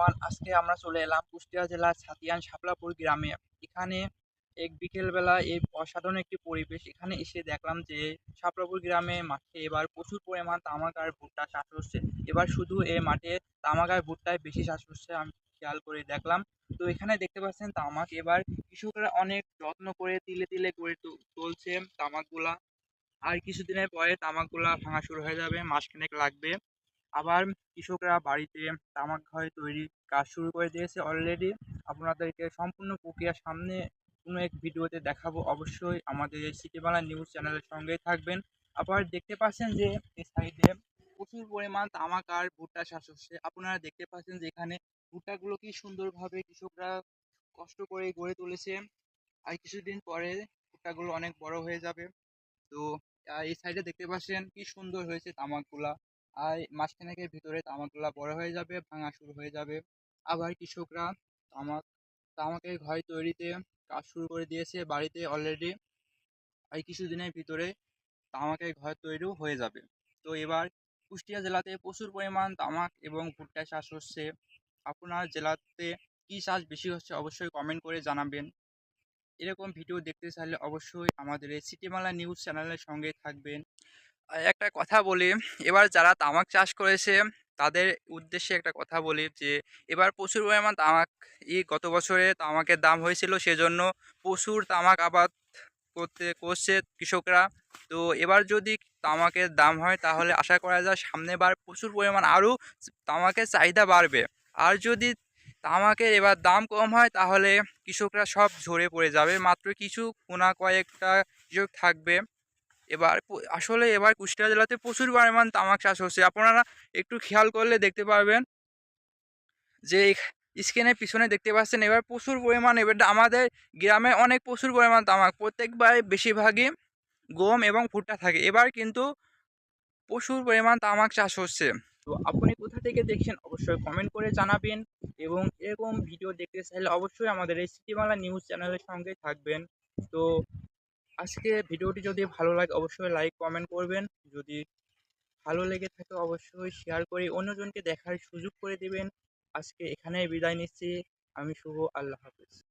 Everyone আজকে আমরা চলে এলাম কুষ্টিয়া জেলার ছাতিয়ান শাপলাপুর গ্রামে। এখানে এক বিকেলবেলা এই অসাধারণ একটি পরিবেশ। এখানে এসে দেখলাম যে শাপলাপুর গ্রামে মাঠে এবার প্রচুর পরিমাণ তামাক আর ভুট্টা চাষ হচ্ছে। এবার শুধু এ মাঠে তামাক আর ভুট্টায় বেশি চাষ হচ্ছে, আমি খেয়াল করে দেখলাম। তো এখানে দেখতে পাচ্ছেন তামাক এবার কৃষকরা অনেক যত্ন করে তিলে তিলে করে তুলছে তামাকগুলা। আর কিছুদিনের পরে তামাকগুলা ভাঙা শুরু হয়ে যাবে, মাসখানেক লাগবে। আবার কৃষকরা বাড়িতে তামাক ঘরে তৈরি কাজ শুরু করে দিয়েছে অলরেডি আপনাদেরকে সম্পূর্ণ প্রক্রিয়া সামনে কোনো এক ভিডিওতে দেখাবো। অবশ্যই আমাদের এই সিটিবাংলা নিউজ চ্যানেলের সঙ্গেই থাকবেন। আবার দেখতে পাচ্ছেন যে এই সাইডে প্রচুর পরিমাণ তামাক আর ভুট্টা চাষ হচ্ছে। আপনারা দেখতে পাচ্ছেন যে এখানে ভুট্টাগুলো কি সুন্দরভাবে কৃষকরা কষ্ট করে গড়ে তুলেছে। আর কিছুদিন পরে ভুট্টাগুলো অনেক বড় হয়ে যাবে। তো এই সাইডে দেখতে পাচ্ছেন কি সুন্দর হয়েছে তামাকগুলা। আর মাসখানেকের ভিতরে তামাকগুলা বড় হয়ে যাবে, ভাঙা শুরু হয়ে যাবে। আবার কৃষকরা তামাক, তামাকের ঘর তৈরিতে কাজ শুরু করে দিয়েছে বাড়িতে অলরেডি আর কিছুদিনের ভিতরে তামাকের ঘর তৈরিও হয়ে যাবে। তো এবার কুষ্টিয়া জেলাতে প্রচুর পরিমাণ তামাক এবং ভুট্টা চাষ হচ্ছে। আপনার জেলাতে কী চাষ বেশি হচ্ছে অবশ্যই কমেন্ট করে জানাবেন। এরকম ভিডিও দেখতে চাইলে অবশ্যই আমাদের এই সিটিমালা নিউজ চ্যানেলের সঙ্গে থাকবেন। একটা কথা বলি, এবার যারা তামাক চাষ করেছে, তাদের উদ্দেশ্যে একটা কথা বলি যে, এবার প্রচুর পরিমাণ তামাক, এই গত বছরে তামাকের দাম হয়েছিল সেজন্য প্রচুর তামাক আবাদ করতে, করছে কৃষকরা। তো এবার যদি তামাকের দাম হয় তাহলে আশা করা যায় সামনেবার প্রচুর পরিমাণ আরও তামাকের চাহিদা বাড়বে। আর যদি তামাকের এবার দাম কম হয় তাহলে কৃষকরা সব ঝরে পড়ে যাবে। মাত্র কিছু কোনা কয়েকটা কৃষক থাকবে। এবার আসলে এবার কুষ্টিয়া জেলাতে প্রচুর পরিমাণ তামাক চাষ হচ্ছে। আপনারা একটু খেয়াল করলে দেখতে পারবেন যে স্ক্রিনের পিছনে দেখতে পাচ্ছেন, এবার প্রচুর পরিমাণ, এবার আমাদের গ্রামে অনেক প্রচুর পরিমাণ তামাক, প্রত্যেকবার বেশিরভাগই গম এবং ভুট্টা থাকে। এবার কিন্তু প্রচুর পরিমাণ তামাক চাষ হচ্ছে। তো আপনি কোথা থেকে দেখছেন, অবশ্যই কমেন্ট করে জানাবেন এবং এরকম ভিডিও দেখতে চাইলে অবশ্যই আমাদের এই সিটি বাংলা নিউজ চ্যানেলের সঙ্গে থাকবেন। তো আজকে ভিডিওটি যদি ভালো লাগে, অবশ্যই লাইক কমেন্ট করবেন। যদি ভালো লেগে থাকে, অবশ্যই শেয়ার করে অন্যজনকে দেখার সুযোগ করে দেবেন। আজকে এখানেই বিদায় নিচ্ছি। আমি শুভ, আল্লাহ হাফেজ।